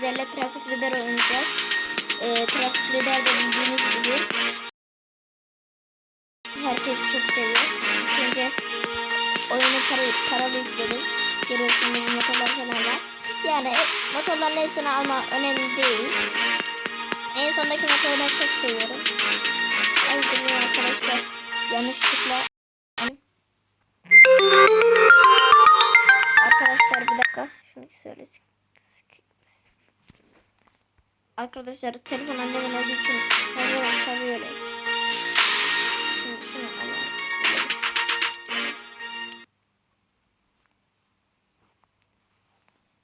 sizlerle Traffic Radar oynayacağız. Ee, Traffic Radar da bildiğiniz gibi herkes çok seviyor. Önce oyunu para, paralı yükledim. Görüyorsunuz motorlar falan var. Yani e, motorların hepsini alma önemli değil. En sondaki motoru ben çok seviyorum. Öldürmeyin arkadaşlar. Yanlışlıkla Arkadaşlar bir dakika. Şunu söyle. Arkadaşlar telefon annemin olduğu için her zaman çalıyor. Şimdi şunu alalım.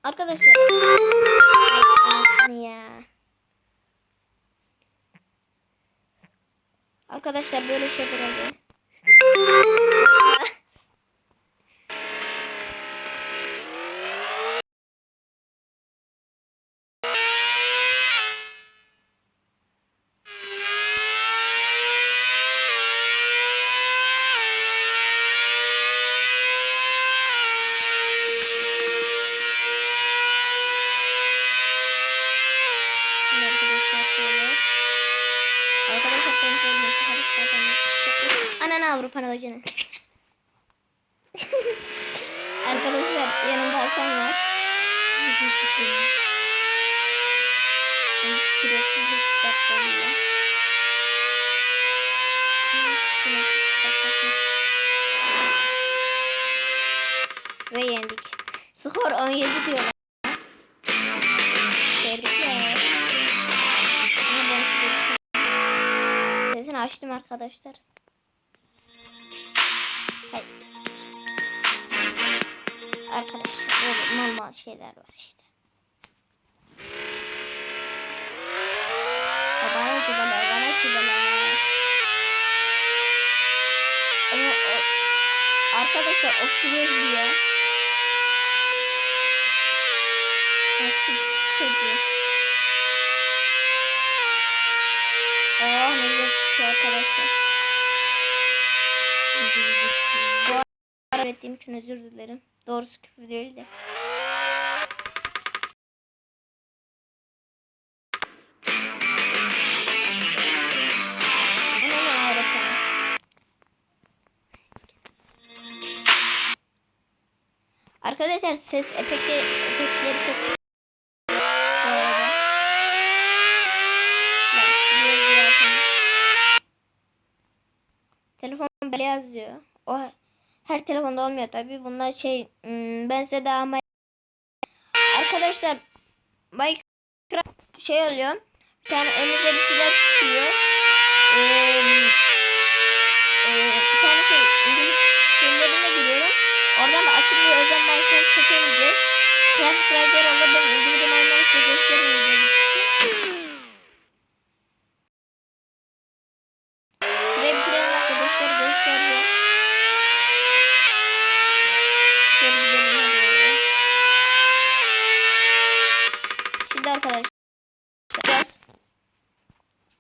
Arkadaşlar. Ya. Arkadaşlar böyle şeyler oluyor. Arkadaşlar kontrol nasıl haritadan çıktı. Ananı Avrupa'na bacını. arkadaşlar yanımda Hasan var. Pilotsuz bir spektrumla. Ve yendik. Skor 17 diyorlar. Açtım arkadaşlar. Hayır. Arkadaşlar böyle normal şeyler var işte. Bana cübeler, bana o, arkadaşlar o sürüyor diye. Nasıl çocuğu. Sıçıyor arkadaşlar. Bu öğrettiğim için özür dilerim. Doğrusu küfür değil de. Arkadaşlar ses efekti efektleri çok bu arada. Bak, biraz yazalım. Telefon beyaz diyor. O her telefonda olmuyor tabi. Bunlar şey hmm, ben size daha arkadaşlar Minecraft şey oluyor. Bir tane önünüze bir şeyler çıkıyor. Ee, e, bir tane şey İngiliz şeylerine. Oradan da açılıyor. O yüzden Minecraft çekemeyeceğiz. Craft Rider Allah ben indirdim onları size göstereyim arkadaşlar gösteriyor. Şöyle gidelim hadi. Şimdi arkadaşlar.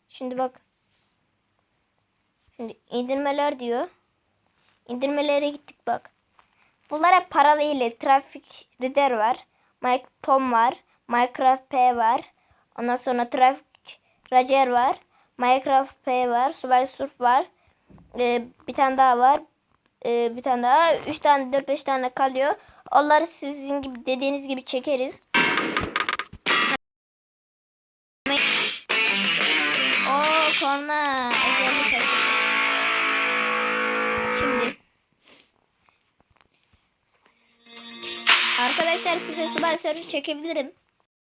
Şimdi bak. Şimdi indirmeler diyor. İndirmelere gittik bak. Bunlar hep paralı ile. Traffic Reader var. Mike Tom var. Minecraft P var. Ondan sonra Traffic Racer var. Minecraft P var. Subway Surf var. Ee, bir tane daha var. Ee, bir tane daha. Üç tane, dört, beş tane kalıyor. Onları sizin gibi dediğiniz gibi çekeriz. O korna. Şimdi. Arkadaşlar size Subway Surf'ı çekebilirim.